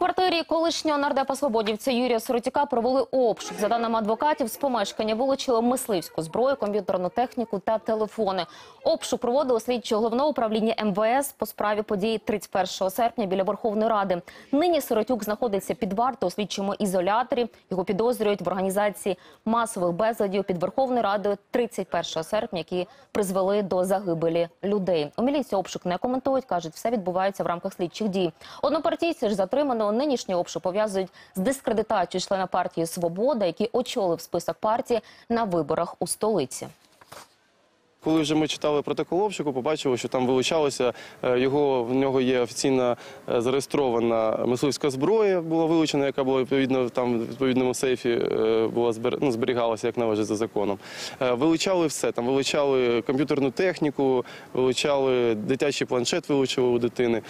cuartos квартирі колишнього нардепа свободівця Юрія Соротяка провели обшук. За даними адвокатів, з помешкання вилучили мисливську зброю, комп'ютерну техніку та телефони. Обшук проводили слідчі головного управління МВС по справі події 31 серпня біля Верховної Ради. Нині Сиротюк знаходиться під вартою у слідчому ізоляторі. Його підозрюють в організації масових безладів під Верховною Радою 31 серпня, які призвели до загибелі людей. У міліції обшук не коментують, кажуть, все відбувається в рамках слідчих дій. Однопартійці ж затриманого нинішній обшук пов'язують з дискредитацією члена партії Свобода, який очолив список партії на виборах у столиці. Коли вже ми читали протокол обшуку, побачили, що там вилучалося е, його. В нього є офіційно е, зареєстрована мисливська зброя, була вилучена, яка була відповідно там в відповідному сейфі е, була ну, зберігалася як належить за законом. Вилучали все. Там вилучали комп'ютерну техніку, вилучали дитячий планшет, вилучили у дитини.